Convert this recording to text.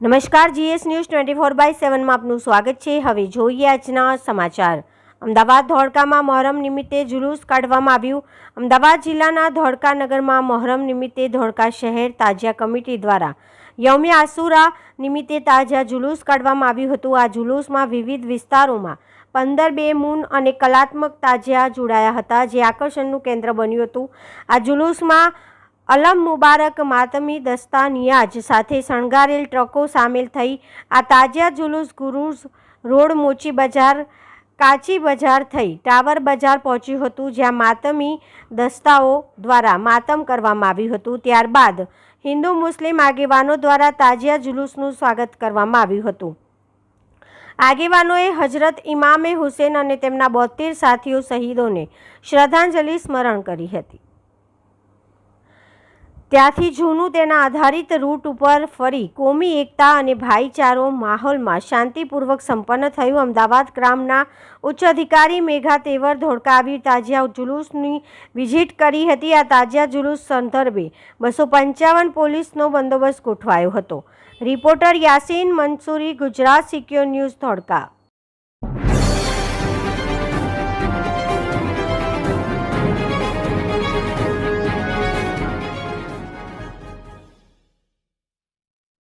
નમસ્કાર, GS news twenty four by સેવનમાં આપનું સ્વાગત છે. હવે જોઈએ આજના સમાચાર. અમદાવાદ ધોળકામાં મહોરમ નિમિત્તે જુલુસ કાઢવામાં આવ્યું. અમદાવાદ જિલ્લાના ધોળકા નગરમાં મહોરમ નિમિત્તે ધોળકા શહેર તાજિયા કમિટી દ્વારા યૌમે આસુરા નિમિત્તે તાજા જુલુસ કાઢવામાં આવ્યું હતું. આ જુલુસમાં વિવિધ વિસ્તારોમાં પંદર બે મૂન અને કલાત્મક તાજિયા જોડાયા હતા, જે આકર્ષણનું કેન્દ્ર બન્યું હતું. આ જુલુસમાં અલમ મુબારક માતમી દસ્તા નિયાજ સાથે શણગારેલ ટ્રકો સામેલ થઈ. આ તાજિયા જુલુસ ગુરુઝ રોડ મોચી બજાર, કાચી બજાર થઈ. ટાવર બજાર પહોંચ્યું હતું જ્યાં માતમી દસ્તાઓ દ્વારા માતમ કરવામાં આવ્યું હતું. ત્યારબાદ હિન્દુ મુસ્લિમ આગેવાનો દ્વારા તાજિયા જુલુસનું સ્વાગત કરવામાં આવ્યું હતું. આગેવાનોએ હજરત ઇમામે હુસેન અને તેમના બોતેર સાથીઓ શહીદોને શ્રદ્ધાંજલિ સ્મરણ કરી હતી. ત્યાંથી જૂનું તેના આધારિત રૂટ ઉપર ફરી કોમી એકતા અને ભાઈચારો માહોલમાં શાંતિપૂર્વક સંપન્ન થયું. અમદાવાદ ગ્રામના ઉચ્ચ અધિકારી મેઘા તેવર આવી તાજિયા જુલુસની વિઝિટ કરી હતી. આ તાજિયા જુલુસ સંદર્ભે બસો પંચાવન પોલીસનો બંદોબસ્ત ગોઠવાયો હતો. Reporter Yasin Mansuri, Gujarat secure news Dholka.